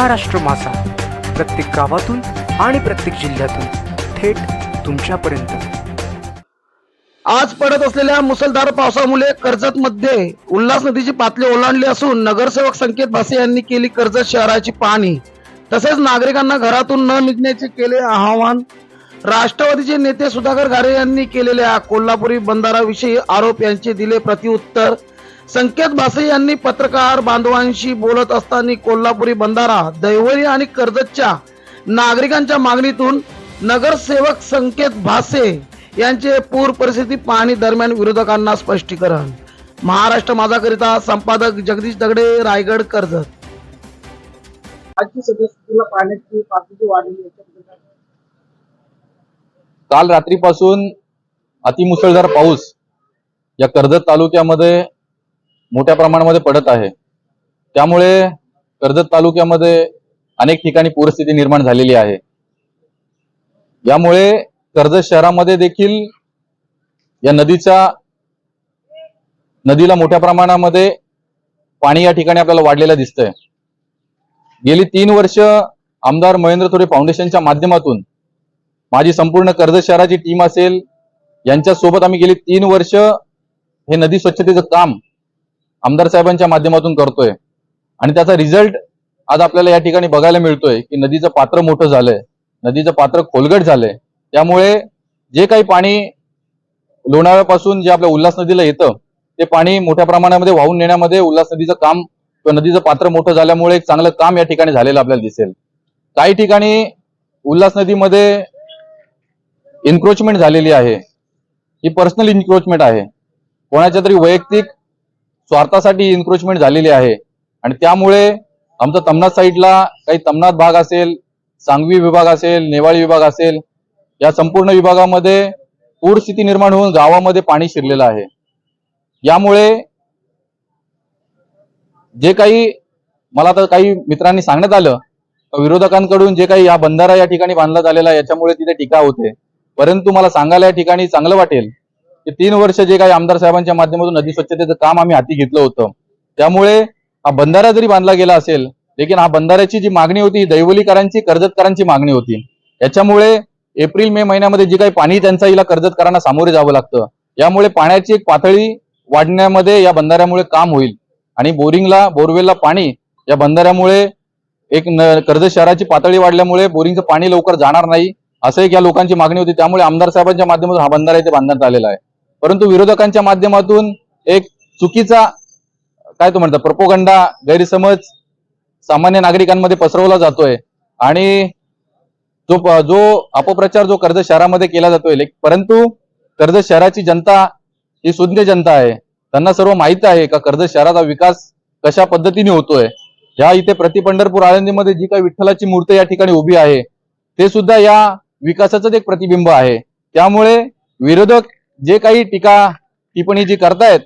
महाराष्ट्र मासा. प्रत्येक गावातून आणि प्रत्येक जिल्ह्यातून थेट तुमच्यापर्यंत. आज पडत असलेल्या मुसळधार पावसामुळे कर्जत मध्ये उल्हास नदीची पातळी ओलांडली असून नगरसेवक संकेत भासे यांनी केली कर्जत शहराची पाहणी तसेच नागरिकांना घरातून न निघण्याचे केले आवाहन. राष्ट्रवादीचे नेते सुधाकर घारे यांनी केलेल्या कोल्हापुरी बंधाराविषयी आरोप यांचे दिले प्रतिउत्तर संकेत भासे यांनी पत्रकार बांधवांशी बोलत असताना कोल्हापुरी बंधारा दैवरी आणि कर्जतच्या नागरिकांच्या मागणीतून नगरसेवक संकेत भासे यांचे पूर परिस्थिती पाहणी दरम्यान विरोधकांना स्पष्टीकरण. महाराष्ट्र माझाकरिता संपादक जगदीश दगडे रायगड कर्जत. आजची सदस्यतेला पाण्याची पातळी वाढली काल रात्रीपासून अतिमुसळधार पाऊस या कर्जत तालुक्यामध्ये मोठ्या प्रमाणामध्ये पडत आहे. त्यामुळे कर्जत तालुक्यामध्ये अनेक ठिकाणी पूरस्थिती निर्माण झालेली आहे. यामुळे कर्जत शहरामध्ये देखील या नदीचा नदीला मोठ्या प्रमाणामध्ये पाणी या ठिकाणी आपल्याला वाढलेलं दिसतंय. गेली तीन वर्ष आमदार महेंद्र थोडे फाउंडेशनच्या माध्यमातून माझी संपूर्ण कर्जत शहराची टीम असेल यांच्या सोबत आम्ही गेली तीन वर्ष हे नदी स्वच्छतेचं काम आमदार साहेबांच्या माध्यमातून करतोय. आणि त्याचा रिझल्ट आज आपल्याला या ठिकाणी बघायला मिळतोय की नदीचं पात्र मोठं झालंय. नदीचं पात्र खोलगट झालंय. त्यामुळे जे काही पाणी लोणावळ्यापासून जे आपल्या उल्हास नदीला येतं ते पाणी मोठ्या प्रमाणामध्ये वाहून नेण्यामध्ये उल्हास नदीचं काम किंवा नदीचं पात्र मोठं झाल्यामुळे एक चांगलं काम या ठिकाणी झालेलं आपल्याला दिसेल. काही ठिकाणी उल्हास नदीमध्ये एन्क्रोचमेंट झालेली आहे. ही पर्सनल इन्क्रोचमेंट आहे. कोणाच्या तरी वैयक्तिक स्वार्थासाठी एन्क्रोचमेंट झालेली आहे. आणि त्यामुळे आमचा तमनाथ साईडला काही तमनाथ भाग असेल सांगवी विभाग असेल नेवाळी विभाग असेल या संपूर्ण विभागामध्ये पूर स्थिती निर्माण होऊन गावामध्ये पाणी शिरलेलं आहे. यामुळे जे काही मला आता काही मित्रांनी सांगण्यात आलं विरोधकांकडून जे काही या बंधारा या ठिकाणी बांधला झालेला आहे याच्यामुळे तिथे टीका होते. परंतु मला सांगायला या ठिकाणी चांगलं वाटेल की तीन वर्ष जे काही आमदार साहेबांच्या माध्यमातून नदी स्वच्छतेचं काम आम्ही हाती घेतलं होतं. त्यामुळे हा बंधारा जरी बांधला गेला असेल लेकिन हा बंधाऱ्याची जी मागणी होती ही दैवलीकरांची कर्जतकरांची मागणी होती. याच्यामुळे एप्रिल मे महिन्यामध्ये जी काही पाणी टंचाईला कर्जतकरांना सामोरे जावं लागतं. यामुळे पाण्याची एक पातळी वाढण्यामध्ये या बंधाऱ्यामुळे काम होईल. आणि बोरिंगला बोरवेलला पाणी या बंधाऱ्यामुळे एक न- कर्जत शहराची पातळी वाढल्यामुळे बोरिंगचं पाणी लवकर जाणार नाही असं एक या लोकांची मागणी होती. त्यामुळे आमदार साहेबांच्या माध्यमातून हा बंधारा इथे बांधण्यात आलेला आहे. परंतु विरोधकांच्या माध्यमातून एक चुकीचा काय तो म्हणतात प्रपोगंडा गैरसमज सामान्य नागरिकांमध्ये पसरवला जातोय. आणि जो जो अपप्रचार जो कर्ज शहरामध्ये केला जातोय परंतु कर्ज शहराची जनता ही शून्य जनता आहे. त्यांना सर्व माहीत आहे का कर्ज शहराचा विकास कशा पद्धतीने होतोय. ह्या इथे प्रति पंढरपूर आळंदीमध्ये जी काही विठ्ठलाची मूर्ती या ठिकाणी उभी आहे ते सुद्धा या विकासाचंच एक प्रतिबिंब आहे. त्यामुळे विरोधक जे काही टीका टिप्पणी जी करतायत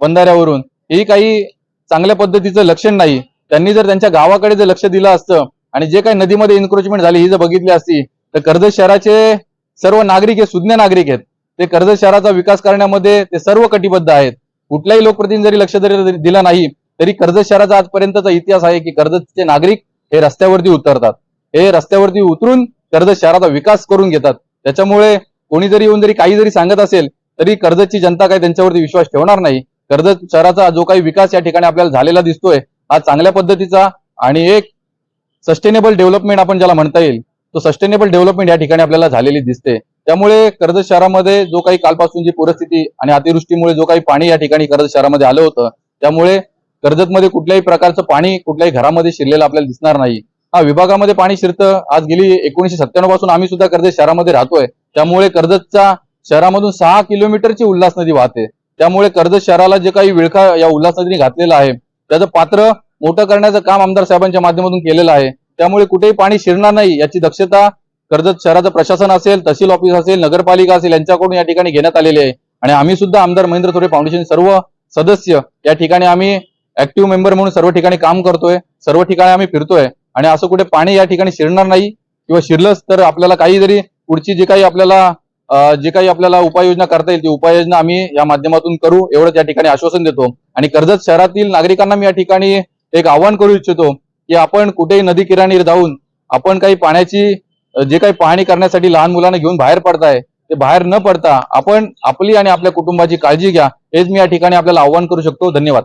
बंधाऱ्यावरून ही काही चांगल्या पद्धतीचं लक्षण नाही. त्यांनी जर त्यांच्या गावाकडे जर लक्ष दिलं असतं आणि जे काही नदीमध्ये इन्क्रोचमेंट झाली ही जर बघितली असती तर कर्जत शहराचे सर्व नागरिक हे सुज्ञ नागरिक आहेत. ते कर्जत शहराचा विकास करण्यामध्ये ते सर्व कटिबद्ध आहेत. कुठल्याही लोकप्रतिनिधी जरी लक्ष जरी दिलं नाही तरी कर्जत शहराचा आजपर्यंतचा इतिहास आहे की कर्जतचे नागरिक हे रस्त्यावरती उतरतात. हे रस्त्यावरती उतरून कर्जत शहराचा विकास करून घेतात. त्याच्यामुळे कोणी जरी येऊन जरी काही जरी सांगत असेल तरी कर्जतची जनता काही त्यांच्यावरती विश्वास ठेवणार नाही. कर्जत शहराचा जो काही विकास या ठिकाणी आपल्याला झालेला दिसतोय हा चांगल्या पद्धतीचा आणि एक सस्टेनेबल डेव्हलपमेंट आपण ज्याला म्हणता येईल तो सस्टेनेबल डेव्हलपमेंट या ठिकाणी आपल्याला झालेली दिसते. त्यामुळे कर्जत शहरामध्ये जो काही कालपासून जी पूरस्थिती आणि अतिवृष्टीमुळे जो काही पाणी या ठिकाणी कर्जत शहरामध्ये आलं होतं त्यामुळे कर्जतमध्ये कुठल्याही प्रकारचं पाणी कुठल्याही घरामध्ये शिरलेलं आपल्याला दिसणार नाही. हा विभागामध्ये पाणी शिरतं. आज गेली एकोणीशे सत्त्याण्णवपासून आम्ही सुद्धा कर्जत शहरामध्ये राहतोय. त्यामुळे कर्जतच्या शहरामधून सहा किलोमीटरची उल्हास नदी वाहते. त्यामुळे कर्जत शहराला जे काही विळखा या उल्हास नदीने घातलेला आहे त्याचं पात्र मोठं करण्याचं काम आमदार साहेबांच्या माध्यमातून केलेलं आहे. त्यामुळे कुठेही पाणी शिरणार नाही याची दक्षता कर्जत शहराचं प्रशासन असेल तहसील ऑफिस असेल नगरपालिका असेल यांच्याकडून या ठिकाणी घेण्यात आलेले आहे. आणि आम्ही सुद्धा आमदार महेंद्र थोरे फाउंडेशन सर्व सदस्य या ठिकाणी आम्ही ऍक्टिव्ह मेंबर म्हणून सर्व ठिकाणी काम करतोय. सर्व ठिकाणी आम्ही फिरतोय. आणि असं कुठे पाणी या ठिकाणी शिरणार नाही किंवा शिरलंच तर आपल्याला काही जरी पुढची जी काही आपल्याला जे काही आपल्याला उपाययोजना करता येईल ती उपाययोजना आम्ही या माध्यमातून करू एवढंच या ठिकाणी आश्वासन देतो. आणि कर्जत शहरातील नागरिकांना मी या ठिकाणी एक आव्हान करू इच्छितो की आपण कुठेही नदी किराणी जाऊन आपण काही पाण्याची जे काही पाहणी करण्यासाठी लहान मुलांना घेऊन बाहेर पडताय ते बाहेर न पडता आपण आपली आणि आपल्या कुटुंबाची काळजी घ्या हेच मी या ठिकाणी आपल्याला आव्हान करू शकतो. धन्यवाद.